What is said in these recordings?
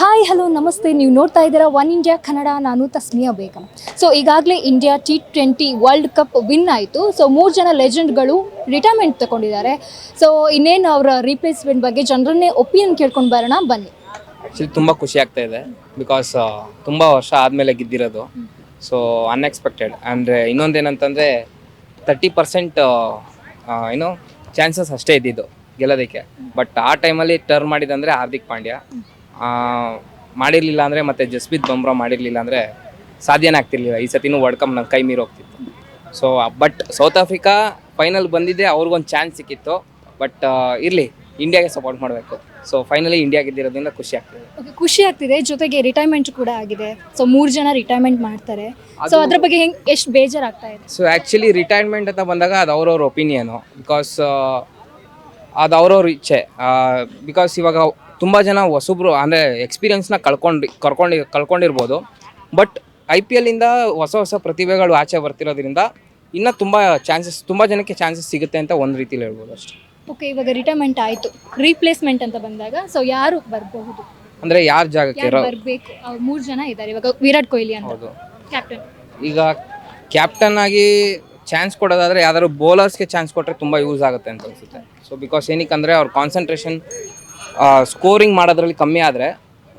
Hi hello ನಮಸ್ತೆ ನೀವು ನೋಡ್ತಾ ಇದ್ದೀರಾ ಒನ್ ಇಂಡಿಯಾ ಕನ್ನಡ ನಾನು ತಸ್ಮಿಯಾ ಬೇಗಂ. ಸೊ ಈಗಾಗಲೇ India T twenty world cup win ಆಯಿತು. ಸೊ ಮೂರು ಜನ ಲೆಜೆಂಡ್ಗಳು ರಿಟೈರ್ಮೆಂಟ್ ತಗೊಂಡಿದ್ದಾರೆ ಸೊ ಇನ್ನೇನು ಅವರ ರೀಪ್ಲೇಸ್ಮೆಂಟ್ ಬಗ್ಗೆ ಜನರನ್ನೇ ಒಪಿನಿಯನ್ ಕೇಳ್ಕೊಂಡು ಬರೋಣ. ಬನ್ನಿ. ಆ್ಯಕ್ಚುಲಿ ತುಂಬ ಖುಷಿ ಆಗ್ತಾ ಇದೆ. ಬಿಕಾಸ್ ತುಂಬ ವರ್ಷ ಆದಮೇಲೆ ಗೆದ್ದಿರೋದು. ಸೊ ಅನ್ಎಕ್ಸ್ಪೆಕ್ಟೆಡ್ ಅಂದರೆ ಇನ್ನೊಂದೇನಂತಂದರೆ ತರ್ಟಿ ಪರ್ಸೆಂಟ್ ಏನು ಚಾನ್ಸಸ್ ಅಷ್ಟೇ ಇದ್ದಿದ್ದು ಗೆಲ್ಲೋದಕ್ಕೆ. ಬಟ್ ಆ ಟೈಮಲ್ಲಿ ಟರ್ನ್ ಮಾಡಿದಂದರೆ ಹಾರ್ದಿಕ್ ಪಾಂಡ್ಯ. ಮಾಡಿರಲಿಲ್ಲ ಅಂದರೆ ಮತ್ತು ಜಸ್ಪ್ರೀತ್ ಬಮ್ರಾ ಮಾಡಿರಲಿಲ್ಲ ಅಂದರೆ ಸಾಧ್ಯನೇ ಆಗ್ತಿರ್ಲಿಲ್ಲ. ಈ ಸತಿನೂ ವರ್ಲ್ಡ್ ಕಪ್ ನನ್ನ ಕೈ ಮೀರಿ ಹೋಗ್ತಿತ್ತು. So but South Africa final ಬಂದಿದ್ದೆ ಅವ್ರಿಗೊಂದು ಚಾನ್ಸ್ ಸಿಕ್ಕಿತ್ತು. ಬಟ್ ಇರಲಿ ಇಂಡಿಯಾಗೆ ಸಪೋರ್ಟ್ ಮಾಡಬೇಕು. ಸೊ ಫೈನಲಿ ಇಂಡಿಯಾ ಗೆದ್ದಿರೋದ್ರಿಂದ ಖುಷಿ ಆಗ್ತಿದೆ. ಖುಷಿ ಆಗ್ತಿದೆ. ಜೊತೆಗೆ ರಿಟೈರ್ಮೆಂಟ್ ಕೂಡ ಆಗಿದೆ. ಸೊ ಮೂರು ಜನ ರಿಟೈರ್ಮೆಂಟ್ ಮಾಡ್ತಾರೆ. ಸೊ ಅದ್ರ ಬಗ್ಗೆ ಹೆಂಗೆ ಎಷ್ಟು ಬೇಜಾರಾಗ್ತಾ ಇದೆ? ಸೊ ಆ್ಯಕ್ಚುಲಿ ರಿಟೈರ್ಮೆಂಟ್ ಅಂತ ಬಂದಾಗ ಅದು ಅವ್ರವ್ರ ಒಪಿನಿಯನು ಬಿಕಾಸ್ ಅದು ಅವ್ರವ್ರ ಇಚ್ಛೆ. ಬಿಕಾಸ್ ಇವಾಗ ತುಂಬ ಜನ ಹೊಸಬ್ರು ಅಂದರೆ ಎಕ್ಸ್ಪೀರಿಯನ್ಸ್ನ ಕಳ್ಕೊಂಡು ಕರ್ಕೊಂಡು ಕಳ್ಕೊಂಡಿರ್ಬೋದು. ಬಟ್ ಐ ಪಿ ಎಲ್ಲಿಂದ ಹೊಸ ಹೊಸ ಪ್ರತಿಭೆಗಳು ಆಚೆ ಬರ್ತಿರೋದ್ರಿಂದ ಇನ್ನೂ ತುಂಬ ಚಾನ್ಸಸ್ ತುಂಬ ಜನಕ್ಕೆ ಚಾನ್ಸಸ್ ಸಿಗುತ್ತೆ ಅಂತ ಒಂದು ರೀತಿಲಿ ಹೇಳ್ಬೋದು ಅಷ್ಟೇ. ಓಕೆ ಇವಾಗ ರಿಟೈರ್ಮೆಂಟ್ ಆಯಿತು. ರೀಪ್ಲೇಸ್ಮೆಂಟ್ ಅಂತ ಬಂದಾಗ ಸೊ ಯಾರು ಬರಬಹುದು? ಅಂದರೆ ಯಾರ ಜಾಗಕ್ಕೆ ಯಾರು ಬರಬೇಕು? ಮೂರು ಜನ ಇದ್ದಾರೆ ಇವಾಗ ವಿರಾಟ್ ಕೊಹ್ಲಿ ಅಂತ. ಹೌದು. ಕ್ಯಾಪ್ಟನ್ ಈಗ ಕ್ಯಾಪ್ಟನ್ ಆಗಿ ಚಾನ್ಸ್ ಕೊಡೋದಾದ್ರೆ ಯಾವ್ದಾದ್ರು ಬೌಲರ್ಸ್ಗೆ ಚಾನ್ಸ್ ಕೊಟ್ಟರೆ ತುಂಬ ಯೂಸ್ ಆಗುತ್ತೆ ಅಂತ ಅನ್ಸುತ್ತೆ. ಸೊ ಬಿಕಾಸ್ ಏನಕ್ಕೆ ಅಂದರೆ ಅವ್ರ ಕಾನ್ಸಂಟ್ರೇಷನ್ ಸ್ಕೋರಿಂಗ್ ಮಾಡೋದ್ರಲ್ಲಿ ಕಮ್ಮಿ ಆದರೆ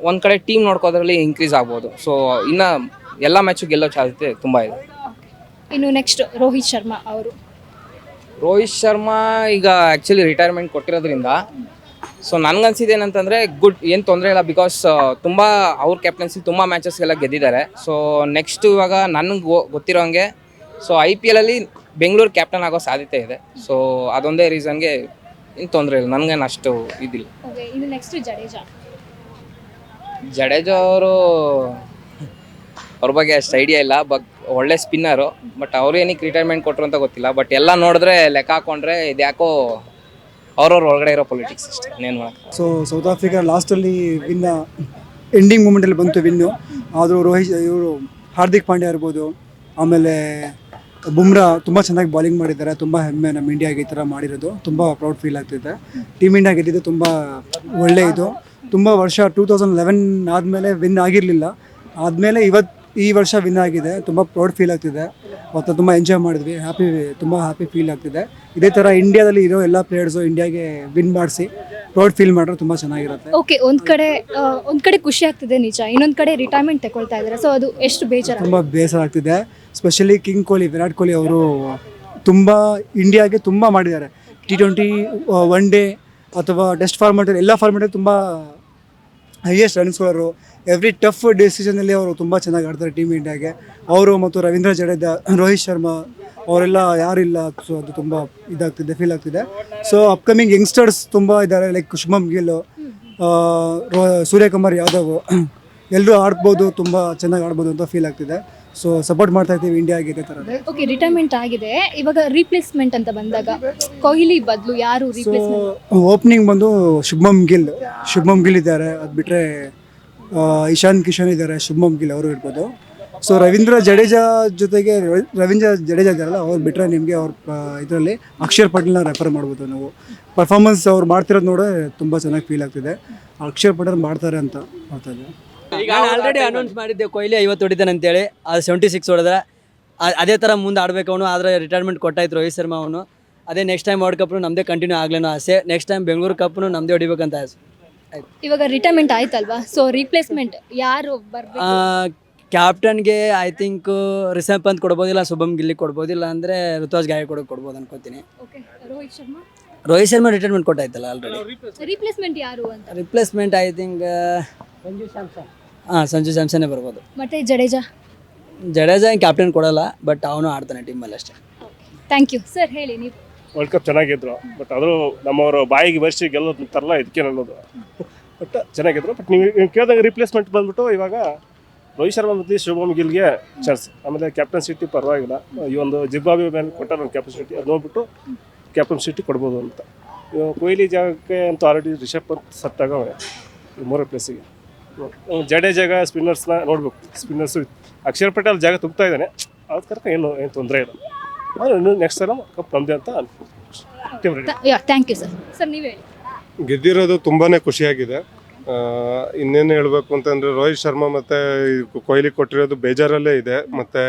ಒಂದು ಕಡೆ ಟೀಮ್ ನೋಡ್ಕೋದ್ರಲ್ಲಿ ಇನ್ಕ್ರೀಸ್ ಆಗ್ಬೋದು. ಸೊ ಇನ್ನು ಎಲ್ಲ ಮ್ಯಾಚು ಗೆಲ್ಲೋ ಸಾಧ್ಯತೆ ತುಂಬ ಇದೆ. ಇನ್ನು ನೆಕ್ಸ್ಟ್ ರೋಹಿತ್ ಶರ್ಮಾ ಅವರು. ರೋಹಿತ್ ಶರ್ಮಾ ಈಗ ಆ್ಯಕ್ಚುಲಿ ರಿಟೈರ್ಮೆಂಟ್ ಕೊಟ್ಟಿರೋದ್ರಿಂದ ಸೊ ನನಗನ್ಸಿದ್ದು ಏನಂತಂದರೆ ಗುಡ್ ಏನು ತೊಂದರೆ ಇಲ್ಲ ಬಿಕಾಸ್ ತುಂಬ ಅವ್ರ ಕ್ಯಾಪ್ಟನ್ಸಿ ತುಂಬ ಮ್ಯಾಚಸ್ಗೆಲ್ಲ ಗೆದ್ದಿದ್ದಾರೆ. ಸೊ ನೆಕ್ಸ್ಟ್ ಇವಾಗ ನನಗೆ ಗೊತ್ತಿರೋ ಹಂಗೆ ಸೊ ಐ ಪಿ ಎಲಲ್ಲಿ ಬೆಂಗಳೂರು ಕ್ಯಾಪ್ಟನ್ ಆಗೋ ಸಾಧ್ಯತೆ ಇದೆ. ಸೊ ಅದೊಂದೇ ರೀಸನ್ಗೆ ಏನು ತೊಂದರೆ ಇಲ್ಲ ನನಗೇನು ಅಷ್ಟು ಇದಿಲ್ಲ. Okay next Jadeja. ಜಡೇಜಾ ಅವರು ಅವ್ರ ಬಗ್ಗೆ ಅಷ್ಟು ಐಡಿಯಾ ಇಲ್ಲ ಬಟ್ ಒಳ್ಳೆ ಸ್ಪಿನ್ನರು ಬಟ್ ಅವರು ಏನಕ್ಕೆ ರಿಟೈರ್ಮೆಂಟ್ ಕೊಟ್ಟರು ಅಂತ ಗೊತ್ತಿಲ್ಲ. ಬಟ್ ಎಲ್ಲ ನೋಡಿದ್ರೆ ಲೆಕ್ಕ ಹಾಕೊಂಡ್ರೆ ಇದ್ಯಾಕೋ ಅವ್ರವ್ರ ಒಳಗಡೆ ಇರೋ ಪೊಲಿಟಿಕ್ಸ್ ಅಷ್ಟೇ ಇನ್ನೇನು ಮಾಡಕ್ಕೆ ಸೊ ಸೌತ್ ಆಫ್ರಿಕಾ ಲಾಸ್ಟಲ್ಲಿ ವಿನ್ನ ಎಂಡಿಂಗ್ ಮೂಮೆಂಟಲ್ಲಿ ಬಂತು ವಿನ್ನು ಆದರೂ ರೋಹಿತ್ ಇವರು ಹಾರ್ದಿಕ್ ಪಾಂಡ್ಯ ಇರ್ಬೋದು ಆಮೇಲೆ ಬುಮ್ರಾ ತುಂಬ ಚೆನ್ನಾಗಿ ಬಾಲಿಂಗ್ ಮಾಡಿದ್ದಾರೆ. ತುಂಬ ಹೆಮ್ಮೆ ನಮ್ಮ ಇಂಡಿಯಾಗೆ ಈ ಥರ ಮಾಡಿರೋದು. ತುಂಬ ಪ್ರೌಡ್ ಫೀಲ್ ಆಗ್ತಿದೆ. ಟೀಮ್ ಇಂಡಿಯಾ ಗೆದ್ದಿದ್ದು ತುಂಬ ಒಳ್ಳೆಯ ಇದು. ತುಂಬ ವರ್ಷ ಟೂ ತೌಸಂಡ್ ಲೆವೆನ್ ಆದಮೇಲೆ ವಿನ್ ಆಗಿರಲಿಲ್ಲ. ಆದಮೇಲೆ ಇವತ್ತು ಈ ವರ್ಷ ವಿನ್ ಆಗಿದೆ. ತುಂಬ ಪ್ರೌಡ್ ಫೀಲ್ ಆಗ್ತಿದೆ. ಮತ್ತು ತುಂಬ ಎಂಜಾಯ್ ಮಾಡಿದ್ವಿ. ಹ್ಯಾಪಿ ತುಂಬ ಹ್ಯಾಪಿ ಫೀಲ್ ಆಗ್ತಿದೆ. ಇದೇ ಥರ ಇಂಡಿಯಾದಲ್ಲಿ ಇರೋ ಎಲ್ಲ ಪ್ಲೇಯರ್ಸು ಇಂಡಿಯಾಗೆ ವಿನ್ ಮಾಡಿಸಿ ಪ್ರೌಡ್ ಫೀಲ್ ಮಾಡಿದ್ರೆ ತುಂಬ ಚೆನ್ನಾಗಿರುತ್ತೆ. ಓಕೆ ಒಂದು ಕಡೆ ಒಂದು ಕಡೆ ಖುಷಿ ಆಗ್ತಿದೆ ನಿಜ. ಇನ್ನೊಂದು ಕಡೆ ರಿಟೈರ್ಮೆಂಟ್ ತಗೊಳ್ತಾ ಇದ್ದಾರೆ. ಸೊ ಅದು ಎಷ್ಟು ಬೇಜಾರು ತುಂಬ ಬೇಸರ ಆಗ್ತಿದೆ. ಸ್ಪೆಷಲಿ ಕಿಂಗ್ ಕೊಹ್ಲಿ ವಿರಾಟ್ ಕೊಹ್ಲಿ ಅವರು ತುಂಬ ಇಂಡಿಯಾಗೆ ತುಂಬ ಮಾಡಿದ್ದಾರೆ. ಟಿ ಟ್ವೆಂಟಿ ಒನ್ ಡೇ ಅಥವಾ ಟೆಸ್ಟ್ ಫಾರ್ಮೆಟಲ್ಲಿ ಎಲ್ಲ ಫಾರ್ಮೆಟಲ್ಲಿ ತುಂಬ ಹೈಯೆಸ್ಟ್ ರನ್ಸ್ಗಳರು ಎವ್ರಿ ಟಫ್ ಡಿಸಿಷನಲ್ಲಿ ಅವರು ತುಂಬ ಚೆನ್ನಾಗಿ ಆಡ್ತಾರೆ ಟೀಮ್ ಇಂಡಿಯಾಗೆ. ಅವರು ಮತ್ತು ರವೀಂದ್ರ ಜಡೇಜಾ, ರೋಹಿತ್ ಶರ್ಮಾ, ಅವರೆಲ್ಲ ಯಾರಿಲ್ಲ ಸೊ ಅದು ತುಂಬ ಇದಾಗ್ತಿದೆ ಫೀಲ್ ಆಗ್ತಿದೆ. ಸೊ ಅಪ್ಕಮಿಂಗ್ ಯಂಗ್ಸ್ಟರ್ಸ್ ತುಂಬ ಇದ್ದಾರೆ ಲೈಕ್ ಶುಭಮ್ ಗಿಲ್ ಸೂರ್ಯಕುಮಾರ್ ಯಾದವ್. ಎಲ್ಲರೂ ಆಡ್ಬೋದು, ತುಂಬ ಚೆನ್ನಾಗಿ ಆಡ್ಬೋದು ಅಂತ ಫೀಲ್ ಆಗ್ತಿದೆ. ಸೊ ಸಪೋರ್ಟ್ ಮಾಡ್ತಾ ಇದ್ದೀವಿ ಇಂಡಿಯಾಗೆ ಇದೇ ತರ ಓಕೆ ರಿಟೈರ್ಮೆಂಟ್ ಆಗಿದೆ. ಇವಾಗ ರೀಪ್ಲೇಸ್ಮೆಂಟ್ ಅಂತ ಬಂದಾಗ ಕೊಹ್ಲಿ ಬದಲು ಯಾರು ರಿಪ್ಲೇಸ್ಮೆಂಟ್ ರೀಪ್ಲೇಸ್ಮೆಂಟ್ ಓಪನಿಂಗ್ ಬಂದು ಶುಭಮ್ ಗಿಲ್. ಶುಭಮ್ ಗಿಲ್ ಇದ್ದಾರೆ. ಅದು ಬಿಟ್ಟರೆ ಇಶಾನ್ ಕಿಶನ್ ಇದ್ದಾರೆ ಶುಭಮ್ ಗಿಲ್ ಅವರು ಇರ್ಬೋದು. ಸೊ ರವೀಂದ್ರ ಜಡೇಜಾ ಜೊತೆಗೆ ರವಿ- ರವೀಂದ್ರ ಜಡೇಜಾ ಇದ್ದಾರಲ್ಲ ಅವ್ರು ಬಿಟ್ಟರೆ ನಿಮಗೆ ಅವ್ರ ಇದರಲ್ಲಿ ಅಕ್ಷರ್ ಪಟೇಲ್ನ ರೆಫರ್ ಮಾಡ್ಬೋದು ನಾವು. ಪರ್ಫಾರ್ಮೆನ್ಸ್ ಅವ್ರು ಮಾಡ್ತಿರೋದು ನೋಡೋ ತುಂಬ ಚೆನ್ನಾಗಿ ಫೀಲ್ ಆಗ್ತಿದೆ. ಅಕ್ಷರ್ ಪಟೇಲ್ ಮಾಡ್ತಾರೆ ಅಂತ ಮಾಡ್ತಾ ಇದ್ದಾರೆ ಈಗ ಆಲ್ರೆಡಿ ಅನೌನ್ಸ್ ಮಾಡಿದ್ದೆ ಕೊಹ್ಲಿ ಐವತ್ತು ಹೊಡಿತಾನೆ ಅಂತೇಳಿ. ಅದು ಸೆವೆಂಟಿ ಸಿಕ್ಸ್ ಹೊಡೆದ್ರೆ ಅದೇ ಥರ ಮುಂದೆ ಆಡಬೇಕು ಅವನು ಆದರೆ ರಿಟೈರ್ಮೆಂಟ್ ಕೊಟ್ಟಾಯ್ತು ರೋಹಿತ್ ಶರ್ಮಾ ಅವನು. ಅದೇ ನೆಕ್ಸ್ಟ್ ಟೈಮ್ ವರ್ಲ್ಡ್ ಕಪ್ನು ನಮ್ಮದೇ ಕಂಟಿನ್ಯೂ ಆಗ್ಲೇನೋ ಆಸೆ. ನೆಕ್ಸ್ಟ್ ಟೈಮ್ ಬೆಂಗಳೂರು ಕಪ್ನು ನಮ್ಮದೇ ಹೊಡಿಬೇಕಂತ ಆಸೆ. ಇವಾಗ ರಿಟೈರ್ಮೆಂಟ್ ಆಯ್ತಲ್ವಾ? ಸೊ ರೀಪ್ಲೇಸ್ಮೆಂಟ್ ಯಾರು ಬರ್ಬೇಕು? ಕ್ಯಾಪ್ಟನ್ಗೆ ಐ ಥಿಂಕ್ ರಿಷಬ್ ಪಂತ್ ಕೊಡ್ಬೋದಿಲ್ಲ ಶುಭಮ್ ಗಿಲ್ಲಿ ಕೊಡ್ಬೋದಿಲ್ಲ ಅಂದರೆ ಋತುರಾಜ್ ಗಾಯಕ್ವಾಡ್ ಕೊಡ್ಬೋದು ಅನ್ಕೋತೀನಿ. ಓಕೆ ರೋಹಿತ್ ಶರ್ಮಾ? ರೋಹಿತ್ ಶರ್ಮಾ ರಿಟೈರ್ಮೆಂಟ್ ಕೊಟ್ಟಾಯ್ತಲ್ಲ ಆಲ್ರೆಡಿ ರಿಪ್ಲೇಸ್ಮೆಂಟ್ ಯಾರು ಅಂತ? ರಿಪ್ಲೇಸ್ಮೆಂಟ್ ಐ ಥಿಂಕ್ ಹಾಂ ಸಂಜು ಸ್ಯಾಮ್ಸನ್ನೇ ಬರ್ಬೋದು. ಮತ್ತೆ ಜಡೇಜಾ? ಜಡೇಜಾ ಕ್ಯಾಪ್ಟನ್ ಕೊಡಲ್ಲ ಬಟ್ ಅವನು ಆಡ್ತಾನೆ ಟೀಮಲ್ಲಿ ಅಷ್ಟೇ. ಥ್ಯಾಂಕ್ ಯು ಸರ್ ಹೇಳಿ ನೀವು. ವರ್ಲ್ಡ್ ಕಪ್ ಚೆನ್ನಾಗಿದ್ರು ಬಟ್ ಆದರೂ ನಮ್ಮವರು ಬಾಯಿಗೆ ಬರ್ಸಿ ಗೆಲ್ಲೋದು ತರಲ್ಲ ಇದಕ್ಕೆ ಅನ್ನೋದು ಬಟ್ ಚೆನ್ನಾಗಿದ್ರು ಬಟ್ ನೀವು ಕೇಳಿದಾಗ ರಿಪ್ಲೇಸ್ಮೆಂಟ್ ಬಂದ್ಬಿಟ್ಟು ಇವಾಗ ರೋಹಿತ್ ಶರ್ಮಾ ಮತ್ತು ಶುಭಮ್ ಗಿಲ್ಗೆ ಚಾನ್ಸ್ ಆಮೇಲೆ ಕ್ಯಾಪ್ಟನ್ ಸಿಟಿ ಪರವಾಗಿಲ್ಲ. ಈ ಒಂದು ಜಿಬ್ಬಾಬಿ ಮೇಲೆ ಕೊಟ್ಟಾರ ಒಂದು ಕ್ಯಾಪ್ಟನ್ ಸಿಟಿ ಅದು ನೋಡ್ಬಿಟ್ಟು ಕ್ಯಾಪ್ಟನ್ ಸಿಟಿ ಕೊಡ್ಬೋದು ಅಂತ. ಇವಾಗ ಕೊಹ್ಲಿ ಜಾಗಕ್ಕೆ ಅಂತೂ ಆಲ್ರೆಡಿ ರಿಷಬ್ ಪಂತ್ ಸತ್ತಾಗ ಈ ಮೂರೇ ಪ್ಲೇಸಿಗೆ ಜಡೇಜಾಗ ಸ್ಪಿನ್ನರ್ಸ್ನ ನೋಡ್ಬೇಕು. ಸ್ಪಿನ್ನರ್ಸು ಅಕ್ಷರ್ ಪಟೇಲ್ ಜಾಗ ತುಂಬ್ತಾ ಇದ್ದಾನೆ. ಅದ್ ಕರ್ಕ ಏನು ಏನು ತೊಂದರೆ ಇಲ್ಲ. ಆದ್ರೆ ಇನ್ನು ನೆಕ್ಸ್ಟ್ ಸಲ ಕಪ್ ನಮ್ಮದೇ ಅಂತ ಅನ್ಕೊಂಡು. Yeah thank you sir sir ನೀವು ಗೆದ್ದಿರೋದು ತುಂಬಾನೇ ಖುಷಿಯಾಗಿದೆ. ಇನ್ನೇನು ಹೇಳಬೇಕು ಅಂತಂದರೆ ರೋಹಿತ್ ಶರ್ಮಾ ಮತ್ತು ಕೊಹ್ಲಿ ಕೊಟ್ಟಿರೋದು ಬೇಜಾರಲ್ಲೇ ಇದೆ. ಮತ್ತು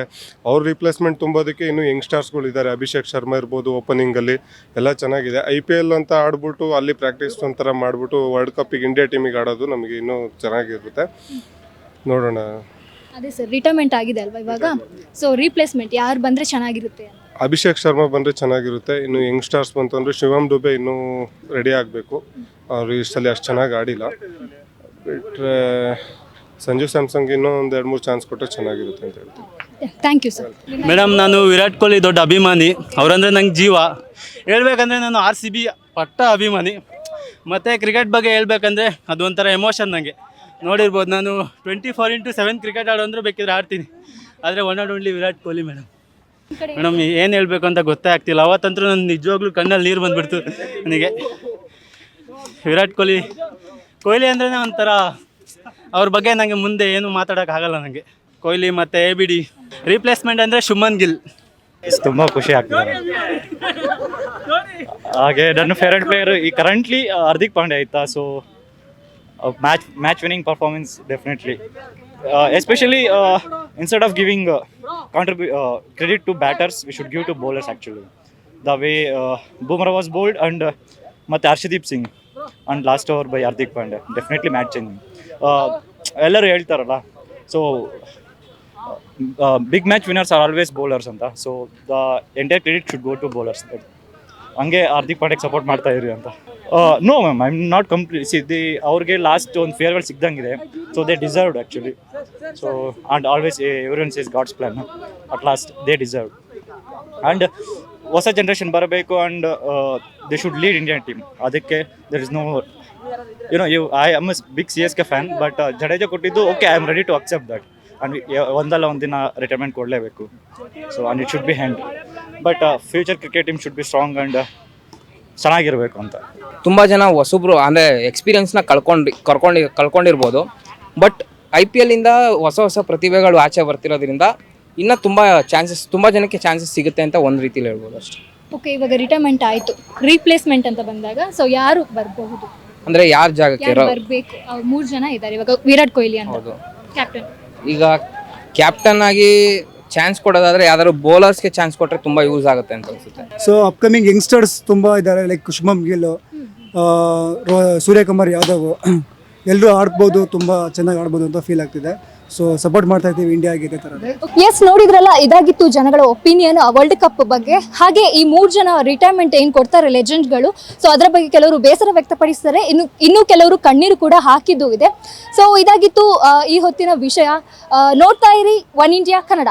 ಅವ್ರ ರಿಪ್ಲೇಸ್ಮೆಂಟ್ ತುಂಬೋದಕ್ಕೆ ಇನ್ನೂ ಯಂಗ್ಸ್ಟರ್ಸ್ಗಳು ಇದ್ದಾರೆ ಅಭಿಷೇಕ್ ಶರ್ಮಾ ಇರ್ಬೋದು ಓಪನಿಂಗಲ್ಲಿ ಎಲ್ಲ ಚೆನ್ನಾಗಿದೆ. ಐ ಪಿ ಎಲ್ ಅಂತ ಆಡ್ಬಿಟ್ಟು ಅಲ್ಲಿ ಪ್ರಾಕ್ಟೀಸ್ ಒಂಥರ ಮಾಡಿಬಿಟ್ಟು ವರ್ಲ್ಡ್ ಕಪ್ಪಿಗೆ ಇಂಡಿಯಾ ಟೀಮಿಗೆ ಆಡೋದು ನಮಗೆ ಇನ್ನೂ ಚೆನ್ನಾಗಿರುತ್ತೆ. ನೋಡೋಣ. ಅದೇ ಸರ್ ರಿಟೈರ್ಮೆಂಟ್ ಆಗಿದೆ ಅಲ್ವಾ ಇವಾಗ? ಸೊ ರೀಪ್ಲೇಸ್ಮೆಂಟ್ ಯಾರು ಬಂದರೆ ಚೆನ್ನಾಗಿರುತ್ತೆ ಅಭಿಷೇಕ್ ಶರ್ಮಾ ಬಂದರೆ ಚೆನ್ನಾಗಿರುತ್ತೆ. ಇನ್ನು ಯಂಗ್ ಸ್ಟಾರ್ಸ್ ಬಂತು ಅಂದರೆ ಶಿವಮ್ ದುಬೆ ಇನ್ನೂ ರೆಡಿ ಆಗಬೇಕು. ಅವರು ಈ ಸಲ ಅಷ್ಟು ಚೆನ್ನಾಗಿ ಆಡಿಲ್ಲ. ಬಿಟ್ಟರೆ ಸಂಜು ಸ್ಯಾಮ್ಸಂಗ್ ಇನ್ನೂ ಒಂದು ಎರಡು ಮೂರು ಚಾನ್ಸ್ ಕೊಟ್ಟರೆ ಚೆನ್ನಾಗಿರುತ್ತೆ ಅಂತ ಹೇಳ್ತೀನಿ. ಥ್ಯಾಂಕ್ ಯು ಸರ್ ಮೇಡಮ್ ನಾನು ವಿರಾಟ್ ಕೊಹ್ಲಿ ದೊಡ್ಡ ಅಭಿಮಾನಿ. ಅವರಂದರೆ ನಂಗೆ ಜೀವ. ಹೇಳ್ಬೇಕಂದ್ರೆ ನಾನು ಆರ್ ಸಿ ಬಿ ಪಟ್ಟ ಅಭಿಮಾನಿ. ಮತ್ತು ಕ್ರಿಕೆಟ್ ಬಗ್ಗೆ ಹೇಳ್ಬೇಕಂದ್ರೆ ಅದು ಒಂಥರ ಎಮೋಷನ್ ನನಗೆ ನೋಡಿರ್ಬೋದು ನಾನು twenty four into seven cricket ಆಡೋಂದ್ರೆ ಬೇಕಿದ್ರೆ ಆಡ್ತೀನಿ. ಆದರೆ one and only Virat Kohli madam. Madam ಏನು ಹೇಳಬೇಕು ಅಂತ ಗೊತ್ತೇ ಆಗ್ತಿಲ್ಲ. ಅವತ್ತಂತೂ ನನ್ನ ನಿಜವಾಗ್ಲೂ ಕಣ್ಣಲ್ಲಿ ನೀರು ಬಂದುಬಿಡ್ತು ನನಗೆ. ವಿರಾಟ್ ಕೊಹ್ಲಿ. ಕೊಹ್ಲಿ ಅಂದ್ರೆ ಒಂಥರ ಅವ್ರ ಬಗ್ಗೆ ನನಗೆ ಮುಂದೆ ಏನು ಮಾತಾಡೋಕ್ಕಾಗಲ್ಲ ನನಗೆ ಕೊಹ್ಲಿ ಮತ್ತು ಎ ಬಿ ಡಿ ರೀಪ್ಲೇಸ್ಮೆಂಟ್ ಅಂದರೆ ಶುಮನ್ ಗಿಲ್. ತುಂಬ ಖುಷಿ ಆಗ್ತದೆ. ಹಾಗೆ ನನ್ನ ಫೇವ್ರೆಟ್ ಪ್ಲೇಯರ್ ಈ ಕರೆಂಟ್ಲಿ ಹಾರ್ದಿಕ್ ಪಾಂಡೆ ಆಯ್ತಾ? So match match winning performance definitely especially instead of giving contribute credit to batters we should give to bowlers actually the way Bumrah was bold and ಮತ್ತು Harshdeep Singh. And last over by Hardik Pandey definitely match changing ಎಲ್ಲರೂ ಹೇಳ್ತಾರಲ್ಲ so big match winners are always bowlers ಅಂತ. So the entire credit should go to bowlers ಹಂಗೆ Hardik ಪಾಂಡೆಗೆ support ಮಾಡ್ತಾ ಇರಿ ಅಂತ. No ma'am I am not complete see the ಅವ್ರಿಗೆ last ಒಂದು farewell ಸಿಗ್ದಂಗಿದೆ. So they deserved actually so and always everyone's is God's plan at last they deserved and ಹೊಸ generation ಬರಬೇಕು and they should lead Indian team ಅದಕ್ಕೆ there is no you know you I am as big C S K fan but Jadeja ಕೊಟ್ಟಿದ್ದು okay I am ready to accept that and ಒಂದಲ್ಲ ಒಂದಿನ retirement ಕೊಡಲೇಬೇಕು. So and it should be hand but future cricket team should be strong and ಚೆನ್ನಾಗಿರಬೇಕು ಅಂತ. ತುಂಬ ಜನ ಹೊಸಬ್ರು, ಅಂದರೆ ಎಕ್ಸ್ಪೀರಿಯನ್ಸ್ನ ಕಳ್ಕೊಂಡು, ಕರ್ಕೊಂಡು, ಕಳ್ಕೊಂಡಿರ್ಬೋದು. ಬಟ್ ಐ ಪಿ ಎಲ್ಲಿಂದ ಹೊಸ ಹೊಸ ಪ್ರತಿಭೆಗಳು ಆಚೆ ಬರ್ತಿರೋದ್ರಿಂದ ಇನ್ನೂ ತುಂಬ ಚಾನ್ಸಸ್ ತುಂಬ ಜನಕ್ಕೆ ಚಾನ್ಸಸ್ ಸಿಗುತ್ತೆ ಅಂತ ಒಂದು ರೀತಿಲಿ ಹೇಳ್ಬೋದು ಅಷ್ಟೇ. ಓಕೆ ಇವಾಗ ರಿಟೈರ್ಮೆಂಟ್ ಆಯಿತು. ರೀಪ್ಲೇಸ್ಮೆಂಟ್ ಅಂತ ಬಂದಾಗ ಸೊ ಯಾರು ಬರಬಹುದು? ಅಂದರೆ ಯಾರ ಜಾಗಕ್ಕೆ ಯಾರು ಬರಬೇಕು? ಮೂರು ಜನ ಇದ್ದಾರೆ. ಇವಾಗ ವಿರಾಟ್ ಕೊಹ್ಲಿ ಅಂತ. ಹೌದು. ಕ್ಯಾಪ್ಟನ್ ಈಗ ಕ್ಯಾಪ್ಟನ್ ಆಗಿ ಚಾನ್ಸ್ ಕೊಡೋದಾದ್ರೆ ಯಾವ್ದಾದ್ರು ಬೌಲರ್ಸ್ಗೆ ಚಾನ್ಸ್ ಕೊಟ್ಟರೆ ತುಂಬ ಯೂಸ್ ಆಗುತ್ತೆ ಅಂತ ಅನ್ಸುತ್ತೆ. ಸೊ ಅಪ್ಕಮಿಂಗ್ ಯಂಗ್ಸ್ಟರ್ಸ್ ತುಂಬ ಇದ್ದಾರೆ ಲೈಕ್ ಶುಭಮ್ ಗಿಲ್ ಆ, ರೋ- ಸೂರ್ಯಕುಮಾರ್ ಯಾದವ್. ಎಲ್ಲರೂ ಆಡ್ಬೋದು ತುಂಬ ಚೆನ್ನಾಗಿ ಆಡ್ಬೋದು ಅಂತ ಫೀಲ್ ಆಗ್ತಿದೆ. ಸೊ ಸಪೋರ್ಟ್ ಮಾಡ್ತಾ ಇದ್ದೀವಿ ಇಂಡಿಯಾಗೆ ಇದೇ ಥರ ಎಸ್ ನೋಡಿದ್ರಲ್ಲ, ಇದಾಗಿತ್ತು ಜನಗಳ ಒಪಿನಿಯನ್ ವರ್ಲ್ಡ್ ಕಪ್ ಬಗ್ಗೆ. ಹಾಗೆ ಈ ಮೂರು ಜನ ರಿಟೈರ್ಮೆಂಟ್ ಏನು ಕೊಡ್ತಾರೆ ಲೆಜೆಂಡ್ಗಳು ಸೊ ಅದರ ಬಗ್ಗೆ ಕೆಲವರು ಬೇಸರ ವ್ಯಕ್ತಪಡಿಸ್ತಾರೆ. ಇನ್ನು, ಇನ್ನೂ ಕೆಲವರು ಕಣ್ಣೀರು ಕೂಡ ಹಾಕಿದ್ದು ಇದೆ. ಸೊ ಇದಾಗಿತ್ತು ಈ ಹೊತ್ತಿನ ವಿಷಯ. ನೋಡ್ತಾ ಇರಿ ಒನ್ ಇಂಡಿಯಾ ಕನ್ನಡ